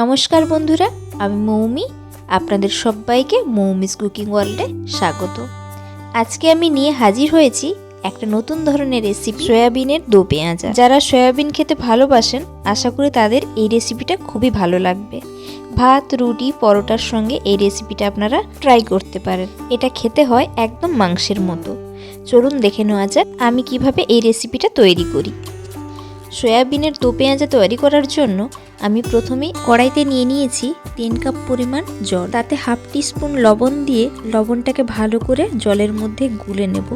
নমস্কার বন্ধুরা, আমি মৌমি, আপনাদের সবাইকে মৌমিস কুকিং ওয়ার্ল্ডে স্বাগত। আজকে আমি নিয়ে হাজির হয়েছি একটা নতুন ধরনের রেসিপি সয়াবিনের দো পেঁয়াজা। যারা সয়াবিন খেতে ভালোবাসেন, আশা করি তাদের এই রেসিপিটা খুবই ভালো লাগবে। ভাত, রুটি, পরোটার সঙ্গে এই রেসিপিটা আপনারা ট্রাই করতে পারেন। এটা খেতে হয় একদম মাংসের মতো। চলুন দেখে নেওয়া যাক আমি কীভাবে এই রেসিপিটা তৈরি করি। সয়াবিনের দো পেঁয়াজা তৈরি করার জন্য আমি প্রথমেই কড়াইতে নিয়ে নিয়েছি তিন কাপ পরিমাণ জল। তাতে হাফ টিস্পুন লবণ দিয়ে লবণটাকে ভালো করে জলের মধ্যে গুলে নেব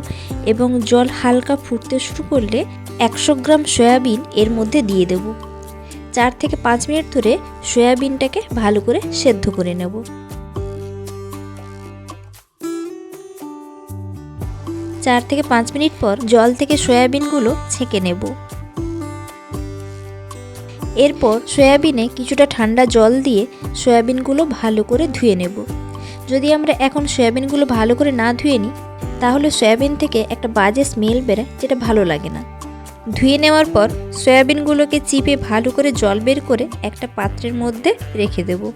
এবং জল হালকা ফুটতে শুরু করলে একশো গ্রাম সয়াবিন এর মধ্যে দিয়ে দেব। চার থেকে পাঁচ মিনিট ধরে সয়াবিনটাকে ভালো করে সেদ্ধ করে নেব। চার থেকে পাঁচ মিনিট পর জল থেকে সয়াবিনগুলো ছেঁকে নেব। এরপর সয়াবিনে কিছুটা ঠান্ডা জল দিয়ে সয়াবিনগুলো ভালো করে ধুয়ে নেব। যদি আমরা এখন সয়াবিনগুলো ভালো করে না ধুয়ে নিই, তাহলে সয়াবিন থেকে একটা বাজে স্মেল বেরোয় যেটা ভালো লাগে না। ধুয়ে নেওয়ার পর সয়াবিনগুলোকে চিপে ভালো করে জল বের করে একটা পাত্রের মধ্যে রেখে দেব।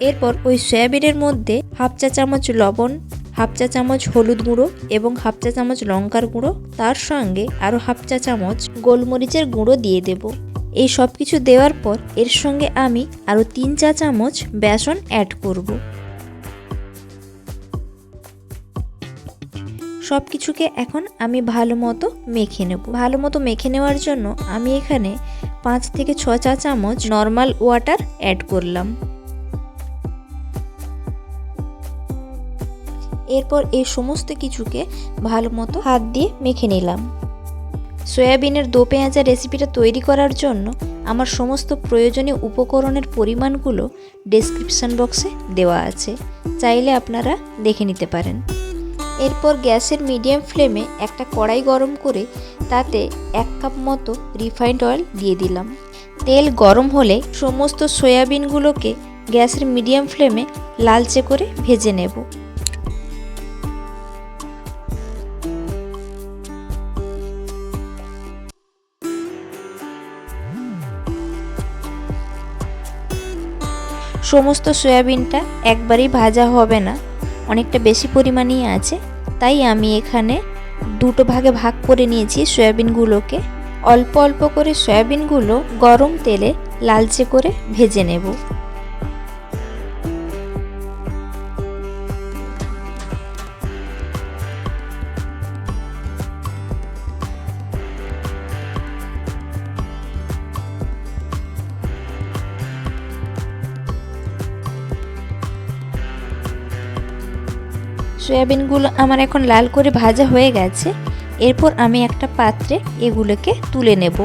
এরপর ওই সয়াবিনের মধ্যে হাফ চা চামচ লবণ হাফ চা চামচ হলুদ গুঁড়ো এবং হাফ চা চামচ লঙ্কার গুঁড়ো। তার সঙ্গে আরও হাফ চা চামচ গোলমরিচের গুঁড়ো দিয়ে দেব। এই সব কিছু দেওয়ার পর এর সঙ্গে আমি আরও তিন চা চামচ বেসন অ্যাড করব। সব কিছুকে এখন আমি ভালো মতো মেখে নেব। ভালো মতো মেখে নেওয়ার জন্য আমি এখানে পাঁচ থেকে ছ চা চামচ নর্মাল ওয়াটার অ্যাড করলাম। এরপর এই সমস্ত কিছুকে ভালো মতো হাত দিয়ে মেখে নিলাম। সয়াবিনের দো পেঁয়াজা রেসিপিটা তৈরি করার জন্য আমার সমস্ত প্রয়োজনীয় উপকরণের পরিমাণগুলো ডেসক্রিপশান বক্সে দেওয়া আছে। চাইলে আপনারা দেখে নিতে পারেন। এরপর গ্যাসের মিডিয়াম ফ্লেমে একটা কড়াই গরম করে তাতে এক কাপ মতো রিফাইন্ড অয়েল দিয়ে দিলাম। তেল গরম হলে সমস্ত সয়াবিনগুলোকে গ্যাসের মিডিয়াম ফ্লেমে লালচে করে ভেজে নেব। সমস্ত সয়াবিনটা একবারই ভাজা হবে না। অনেকটা বেশি পরিমাণেই আছে। তাই আমি এখানে দুটো ভাগে ভাগ করে নিয়েছি সয়াবিনগুলোকে। অল্প অল্প করে সয়াবিনগুলো গরম তেলে লালচে করে ভেজে নেব। সয়াবিনগুলো আমার এখন লাল করে ভাজা হয়ে গেছে। এরপর আমি একটা পাত্রে এগুলোকে তুলে নেব।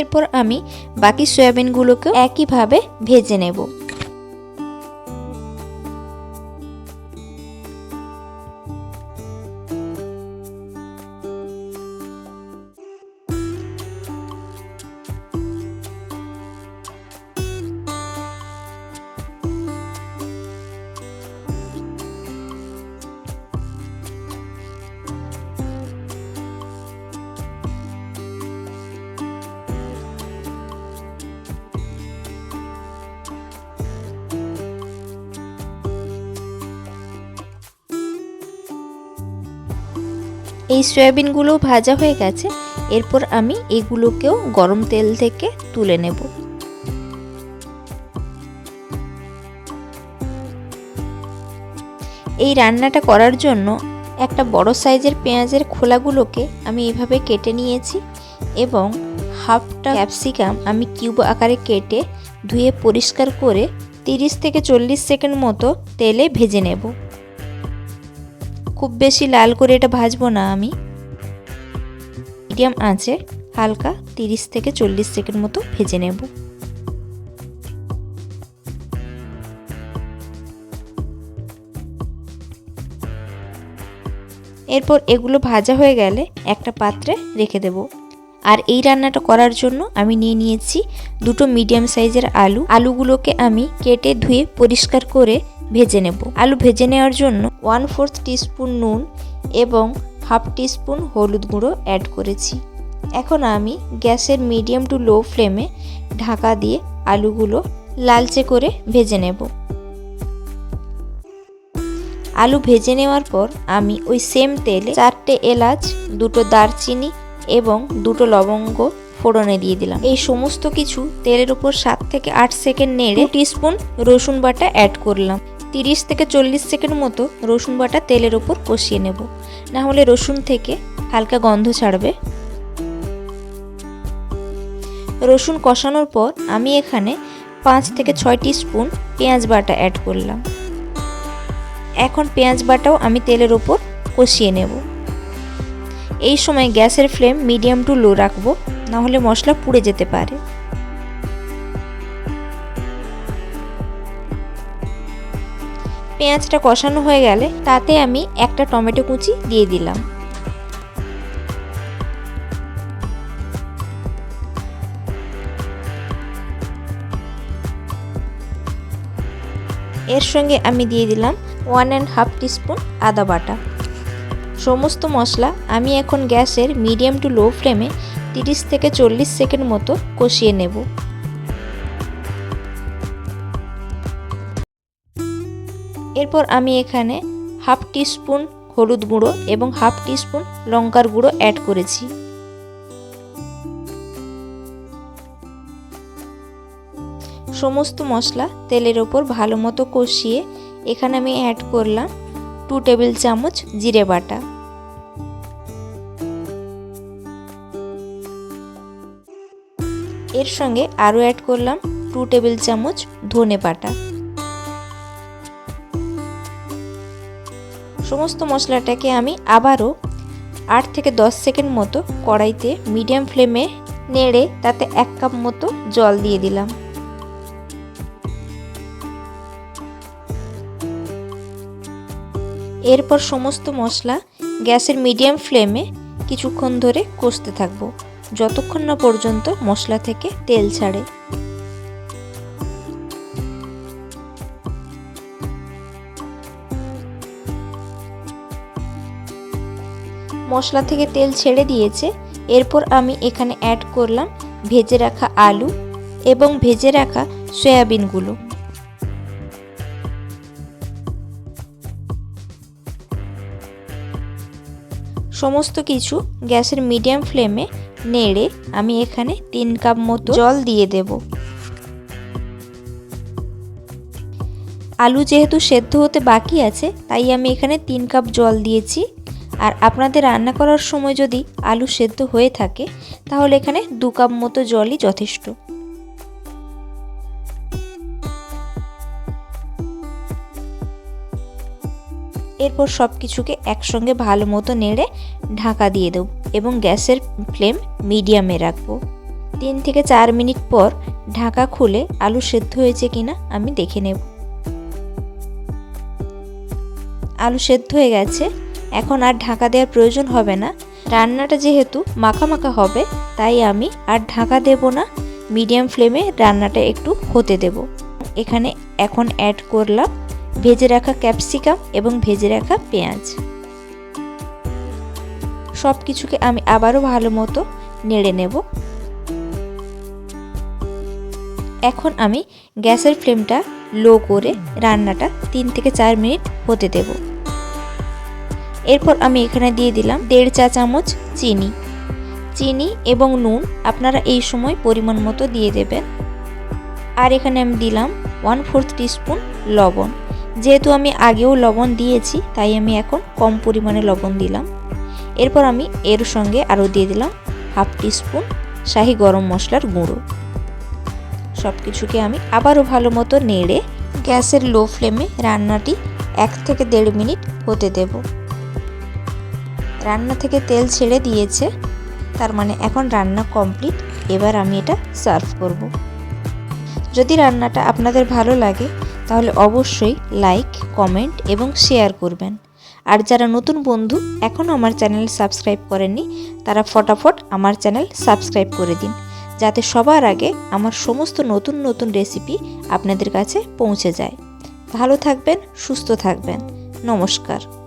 এরপর আমি বাকি সয়াবিনগুলোকেও একইভাবে ভেজে নেব। এই সয়াবিনগুলো ভাজা হয়ে গেছে। এরপর আমি এগুলোকেও গরম তেল থেকে তুলে নেব। এই রান্নাটা করার জন্য একটা বড় সাইজের পেঁয়াজের খোলাগুলোকে আমি এভাবে কেটে নিয়েছি এবং হাফটা ক্যাপসিকাম আমি কিউব আকারে কেটে ধুয়ে পরিষ্কার করে তিরিশ থেকে চল্লিশ সেকেন্ড মতো তেলে ভেজে নেব। খুব বেশি লাল করে এটা ভাজবো না আমি। মিডিয়াম আঁচে হালকা তিরিশ থেকে চল্লিশ সেকেন্ড মতো ভেজে নেব। এরপর এগুলো ভাজা হয়ে গেলে একটা পাত্রে রেখে দেব। আর এই রান্নাটা করার জন্য আমি নিয়ে নিয়েছি দুটো মিডিয়াম সাইজের আলু। আলুগুলোকে আমি কেটে ধুয়ে পরিষ্কার করে ভেজে নেব। আলু ভেজে নেওয়ার জন্য ওয়ান ফোর্থ টিস্পুন নুন এবং হাফ টিস্পুন হলুদ গুঁড়ো অ্যাড করেছি। এখন আমি গ্যাসের মিডিয়াম টু লো ফ্লেমে ঢাকা দিয়ে আলুগুলো লালচে করে ভেজে নেব। আলু ভেজে নেওয়ার পর আমি ওই সেম তেলে চারটে এলাচ দুটো দারচিনি এবং দুটো লবঙ্গ ফোড়নে দিয়ে দিলাম। এই সমস্ত কিছু তেলের উপর সাত থেকে আট সেকেন্ড নেড়ে টিস্পুন রসুন বাটা অ্যাড করলাম। তিরিশ থেকে চল্লিশ সেকেন্ড মতো রসুন বাটা তেলের ওপর কষিয়ে নেব। না হলে রসুন থেকে হালকা গন্ধ ছাড়বে। রসুন কষানোর পর আমি এখানে পাঁচ থেকে ছয় স্পুন পেঁয়াজ বাটা অ্যাড করলাম। এখন পেঁয়াজ বাটাও আমি তেলের ওপর কষিয়ে নেব। এই সময় গ্যাসের ফ্লেম মিডিয়াম টু লো রাখব না হলে মশলা পুড়ে যেতে পারে। পেঁয়াজটা কষানো হয়ে গেলে তাতে আমি একটা টমেটো কুচি দিয়ে দিলাম। এর সঙ্গে আমি দিয়ে দিলাম ওয়ান অ্যান্ড হাফ টিস্পুন আদা বাটা। সমস্ত মশলা আমি এখন গ্যাসের মিডিয়াম টু লো ফ্লেমে তিরিশ থেকে চল্লিশ সেকেন্ড মতো কষিয়ে নেব। এরপর আমি এখানে হাফ টিস্পুন হলুদ গুঁড়ো এবং হাফ টিস্পুন লঙ্কার গুঁড়ো অ্যাড করেছি। সমস্ত মশলা তেলের ওপর ভালো মতো কষিয়ে এখানে আমি অ্যাড করলাম টু টেবিল চামচ জিরে বাটা। এর সঙ্গে আরও অ্যাড করলাম টু টেবিল চামচ ধনে বাটা। সমস্ত মশলাটাকে আমি আবারও আট থেকে দশ সেকেন্ড মতো কড়াইতে মিডিয়াম ফ্লেমে নেড়ে তাতে এক কাপ মতো জল দিয়ে দিলাম। এরপর সমস্ত মশলা গ্যাসের মিডিয়াম ফ্লেমে কিছুক্ষণ ধরে কষতে থাকব। যতক্ষণ না পর্যন্ত মশলা থেকে তেল ছাড়ে। মশলা থেকে তেল ছেড়ে দিয়েছে। এরপর আমি এখানে অ্যাড করলাম ভেজে রাখা আলু এবং ভেজে রাখা সয়াবিনগুলো। সমস্ত কিছু গ্যাসের মিডিয়াম ফ্লেমে নেড়ে আমি এখানে তিন কাপ মতো জল দিয়ে দেব। আলু যেহেতু সেদ্ধ হতে বাকি আছে, তাই আমি এখানে তিন কাপ জল দিয়েছি। আর আপনাদের রান্না করার সময় যদি আলু সেদ্ধ হয়ে থাকে, তাহলে এখানে দু কাপ মতো জলই যথেষ্ট। এরপর সব কিছুকে একসঙ্গে ভালো মতো নেড়ে ঢাকা দিয়ে দেব এবং গ্যাসের ফ্লেম মিডিয়ামে রাখব। তিন থেকে চার মিনিট পর ঢাকা খুলে আলু সেদ্ধ হয়েছে কিনা আমি দেখে নেব। আলু সেদ্ধ হয়ে গেছে এখন আর ঢাকা দেওয়ার প্রয়োজন হবে না। রান্নাটা যেহেতু মাখা মাখা হবে, তাই আমি আর ঢাকা দেব না, মিডিয়াম ফ্লেমে রান্নাটা একটু হতে দেব। এখানে এখন অ্যাড করলাম ভেজে রাখা ক্যাপসিকাম এবং ভেজে রাখা পেঁয়াজ। সব কিছুকে আমি আবারও ভালো মতো নেড়ে নেব। এখন আমি গ্যাসের ফ্লেমটা লো করে রান্নাটা তিন থেকে চার মিনিট হতে দেব। এরপর আমি এখানে দিয়ে দিলাম দেড় চা চামচ চিনি। চিনি এবং নুন আপনারা এই সময় পরিমাণ মতো দিয়ে দেবেন। আর এখানে আমি দিলাম ওয়ান ফোর্থ টিস্পুন লবণ। যেহেতু আমি আগেও লবণ দিয়েছি, তাই আমি এখন কম পরিমাণে লবণ দিলাম। এরপর আমি এর সঙ্গে আরও দিয়ে দিলাম হাফ টিস্পুন শাহি গরম মশলার গুঁড়ো। সব কিছুকে আমি আবারও ভালো মতো নেড়ে গ্যাসের লো ফ্লেমে রান্নাটি এক থেকে দেড় মিনিট হতে দেব। রান্না থেকে তেল ছেড়ে দিয়েছে। তার মানে এখন রান্না কমপ্লিট। এবার আমি এটা সার্ভ করব। যদি রান্নাটা আপনাদের ভালো লাগে, তাহলে অবশ্যই লাইক, কমেন্ট এবং শেয়ার করবেন। আর যারা নতুন বন্ধু, এখনও আমার চ্যানেল সাবস্ক্রাইব করেননি, তারা ফটাফট আমার চ্যানেল সাবস্ক্রাইব করে দিন। যাতে সবার আগে আমার সমস্ত নতুন নতুন রেসিপি আপনাদের কাছে পৌঁছে যায়। ভালো থাকবেন, সুস্থ থাকবেন। নমস্কার।